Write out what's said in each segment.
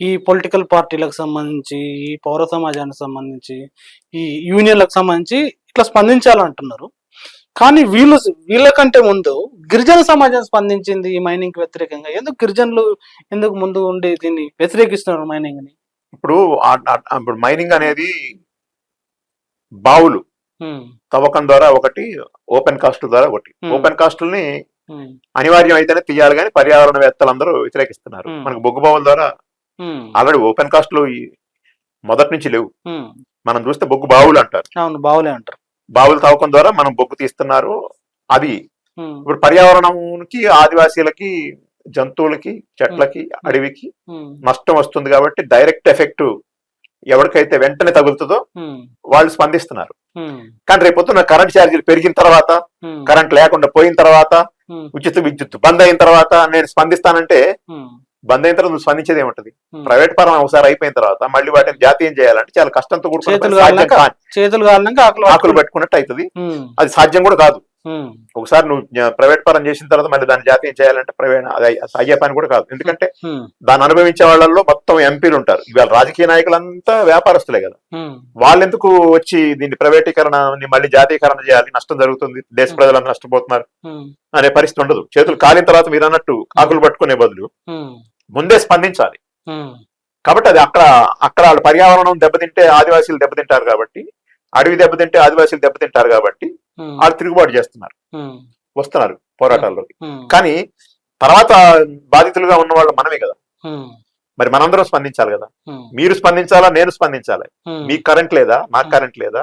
ఈ పొలిటికల్ పార్టీలకు సంబంధించి ఈ పౌర సమాజానికి సంబంధించి ఈ యూనియన్లకు సంబంధించి ఇట్లా స్పందించాలంటున్నారు. కానీ వీళ్ళు వీళ్ళకంటే ముందు గిరిజన సమాజం స్పందించింది ఈ మైనింగ్ వ్యతిరేకంగా. ఎందుకు గిరిజనులు ఎందుకు ముందు ఉండి దీన్ని వ్యతిరేకిస్తున్నారు మైనింగ్ని? ఇప్పుడు ఇప్పుడు మైనింగ్ అనేది బావులు. తవ్వకం ద్వారా ఒకటి ఓపెన్ కాస్ట్ ద్వారా ఒకటి. ఓపెన్ కాస్టుల్ని అనివార్యం అయితేనే తీయాలి కానీ పర్యావరణవేత్తలు అందరూ వ్యతిరేకిస్తున్నారు. మనకు బొగ్గు బావుల ద్వారా ఆల్రెడీ ఓపెన్ కాస్ట్లు మొదటి నుంచి లేవు. మనం చూస్తే బొగ్గు బావులు అంటారు. అవును బావులే అంటారు. బావులు తవ్వకం ద్వారా మనం బొగ్గు తీస్తున్నారు. అది ఇప్పుడు పర్యావరణంకి ఆదివాసీలకి జంతువులకి చెట్లకి అడవికి నష్టం వస్తుంది కాబట్టి డైరెక్ట్ ఎఫెక్ట్ ఎవరికైతే వెంటనే తగులుతుందో వాళ్ళు స్పందిస్తున్నారు. కానీ రేపొద్దున కరెంట్ ఛార్జీలు పెరిగిన తర్వాత కరెంట్ లేకుండా పోయిన తర్వాత ఉచిత విద్యుత్ బంద్ అయిన తర్వాత నేను స్పందిస్తానంటే బంద్ అయిన తర్వాత నువ్వు స్పందించేది ఏముంటది. ప్రైవేట్ పరం ఒకసారి అయిపోయిన తర్వాత మళ్ళీ వాటిని జాతీయం చేయాలంటే చాలా కష్టంతో కూడుకున్న చేతులు ఆకులు ఆకులు పట్టుకుని- పెట్టుకున్నట్టు అవుతుంది అది సాధ్యం కూడా కాదు. ఒకసారి నువ్వు ప్రైవేట్ పరం చేసిన తర్వాత మళ్ళీ దాన్ని జాతీయం చేయాలంటే ప్రైవేట్ అది అయ్యే- పని కూడా కాదు. ఎందుకంటే దాన్ని అనుభవించే వాళ్ళల్లో మొత్తం ఎంపీలు ఉంటారు. ఇవాళ రాజకీయ నాయకులంతా వ్యాపారస్తులే కదా. ఉమ్, వాళ్ళు ఎందుకు వచ్చి దీన్ని ప్రైవేటీకరణ మళ్ళీ జాతీయకరణ చేయాలి? నష్టం జరుగుతుంది. దేశ ప్రజలంతా నష్టపోతున్నారు అనే పరిస్థితి ఉండదు. చేతులు కాలిన తర్వాత మీరు అన్నట్టు ఆకులు పట్టుకునే బదులు ముందే స్పందించాలి. కాబట్టి అది అక్కడ అక్కడ వాళ్ళ పర్యావరణం దెబ్బతింటే ఆదివాసీలు దెబ్బతింటారు కాబట్టి అడవి దెబ్బతింటే ఆదివాసీలు దెబ్బతింటారు కాబట్టి వాళ్ళు తిరుగుబాటు చేస్తున్నారు. వస్తున్నారు పోరాటాల్లోకి. కానీ తర్వాత బాధితులుగా ఉన్న వాళ్ళు మనమే కదా. మరి మనందరం స్పందించాలి కదా. మీరు స్పందించాలా నేను స్పందించాలి. మీకు కరెంట్ లేదా నాకు కరెంట్ లేదా?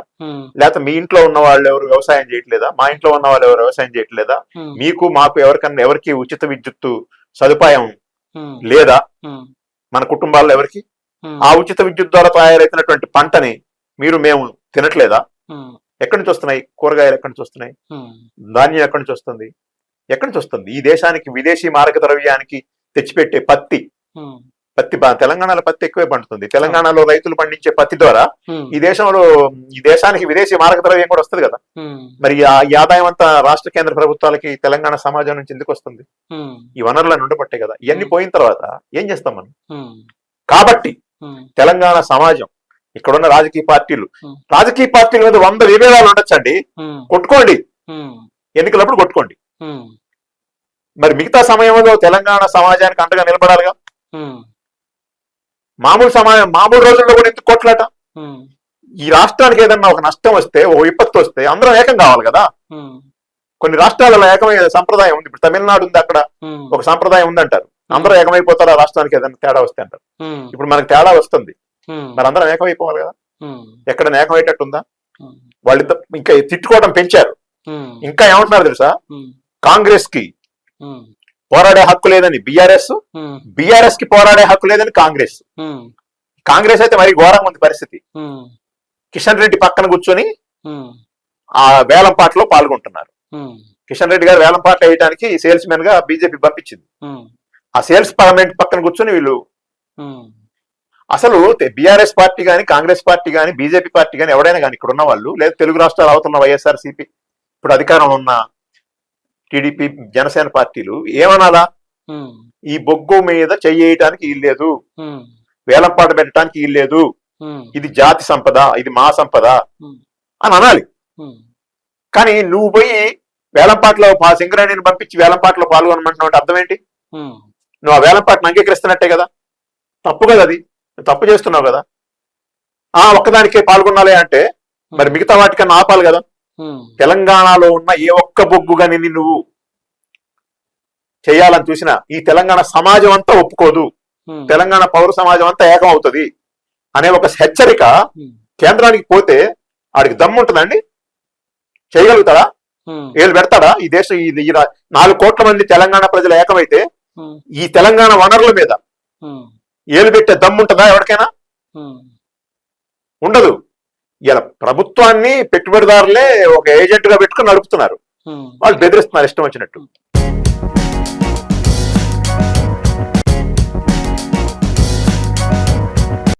లేకపోతే మీ ఇంట్లో ఉన్న వాళ్ళు ఎవరు వ్యవసాయం చేయట్లేదా? మా ఇంట్లో ఉన్న వాళ్ళు ఎవరు వ్యవసాయం చేయట్లేదా? మీకు మాకు ఎవరికన్నా ఎవరికి ఉచిత విద్యుత్తు సదుపాయం లేదా మన కుటుంబాల్లో ఎవరికి? ఆ ఉచిత విద్యుత్ ద్వారా తయారైతున్నటువంటి పంటని మీరు మేము తినట్లేదా? ఎక్కడి నుంచి వస్తున్నాయి? కూరగాయలు ఎక్కడి నుంచి వస్తున్నాయి? ధాన్యం ఎక్కడి నుంచి వస్తుంది? ఎక్కడి నుంచి వస్తుంది? ఈ దేశానికి విదేశీ మారక ద్రవ్యానికి తెచ్చిపెట్టే పత్తి పత్తి తెలంగాణలో పత్తి ఎక్కువే పండుతుంది. తెలంగాణలో రైతులు పండించే పత్తి ద్వారా ఈ దేశంలో ఈ దేశానికి విదేశీ మారక ద్రవ్యం కూడా వస్తుంది కదా. మరి ఆ ఈ ఆదాయం అంతా రాష్ట్ర కేంద్ర ప్రభుత్వాలకి తెలంగాణ సమాజం నుంచి ఎందుకు వస్తుంది? ఈ వనరులను ఉండబట్టే కదా. ఇవన్నీ పోయిన తర్వాత ఏం చేస్తాం మనం? కాబట్టి తెలంగాణ సమాజం ఇక్కడున్న రాజకీయ పార్టీలు. రాజకీయ పార్టీల మీద వంద విభేదాలు ఉండొచ్చండి. కొట్టుకోండి. ఎన్నికలప్పుడు కొట్టుకోండి. మరి మిగతా సమయంలో తెలంగాణ సమాజానికి అండగా నిలబడాలిగా? మామూలు సమాజం మామూలు రోజుల్లో కూడా ఎందుకు కొట్లాట ఈ రాష్ట్రానికి ఏదన్నా ఒక నష్టం వస్తే ఓ విపత్తు వస్తే అందరం ఏకం కావాలి కదా? కొన్ని రాష్ట్రాలలో ఏకమయ్యే సంప్రదాయం ఉంది. ఇప్పుడు తమిళనాడు ఉంది అక్కడ. ఒక సంప్రదాయం ఉందంటారు. అందరూ ఏకమైపోతారు ఆ రాష్ట్రానికి ఏదైనా తేడా వస్తే అంటారు. ఇప్పుడు మనకు తేడా వస్తుంది. మరి అందరం ఏకమైపోవాలి కదా? ఎక్కడ ఏకమయ్యేటట్టుందా ఉమ్, వాళ్ళిద్దరు ఇంకా తిట్టుకోవడం పెంచారు. ఇంకా ఏమంటున్నారు తెలుసా? కాంగ్రెస్కి పోరాడే హక్కు లేదని బీఆర్ఎస్ బీఆర్ఎస్కి పోరాడే హక్కు లేదని కాంగ్రెస్. కాంగ్రెస్ అయితే మరి ఘోరంగా ఉంది పరిస్థితి. కిషన్ రెడ్డి పక్కన కూర్చొని ఆ వేలం పాటలో పాల్గొంటున్నారు. కిషన్ రెడ్డి గారు వేలం పాట వేయడానికి సేల్స్ మెన్గా బీజేపీ పంపించింది. ఆ సేల్స్ పార్లమెంట్ పక్కన కూర్చొని వీళ్ళు అసలు బీఆర్ఎస్ పార్టీ కానీ కాంగ్రెస్ పార్టీ కానీ బీజేపీ పార్టీ కానీ ఎవడైనా కానీ ఇక్కడ ఉన్న వాళ్ళు లేదా తెలుగు రాష్ట్రాలు అవుతున్న వైఎస్ఆర్ సిపి ఇప్పుడు అధికారంలో ఉన్న టీడీపీ జనసేన పార్టీలు ఏమనాలా? ఈ బొగ్గు మీద చెయ్యటానికి ఇల్లేదు వేలంపాట పెట్టడానికి ఇల్లేదు ఇది జాతి సంపద ఇది మా సంపద అని అనాలి. కానీ నువ్వు పోయి వేలంపాటలో సింగరేణిని పంపించి వేలంపాటలో పాల్గొనమంటున్నావు అర్థం ఏంటి? నువ్వు ఆ వేలంపాటను అంగీకరిస్తున్నట్టే కదా. తప్పు కదా అది. తప్పు చేస్తున్నావు కదా. ఆ ఒక్కదానికే పాల్గొనాలి అంటే మరి మిగతా వాటికన్నా ఆపాలి కదా. తెలంగాణలో ఉన్న ఏ ఒక్క బొగ్గు కానీ నువ్వు చేయాలని చూసినా ఈ తెలంగాణ సమాజం అంతా ఒప్పుకోదు. తెలంగాణ పౌర సమాజం అంతా ఏకం అవుతుంది అనే ఒక హెచ్చరిక కేంద్రానికి పోతే ఆడికి దమ్ము ఉంటుందండి చేయగలుగుతాడా? ఏళ్ళు పెడతాడా? ఈ దేశం ఈ నాలుగు కోట్ల మంది తెలంగాణ ప్రజలు ఏకమైతే ఈ తెలంగాణ వనరుల మీద ఏలు పెట్టే దమ్ము ఉంటుందా ఎవరికైనా ఉండదు. ఇలా ప్రభుత్వాన్ని పెట్టుబడిదారులే ఒక ఏజెంట్గా పెట్టుకుని నడుపుతున్నారు. వాళ్ళు బెదిరిస్తున్నారు ఇష్టం వచ్చినట్టు.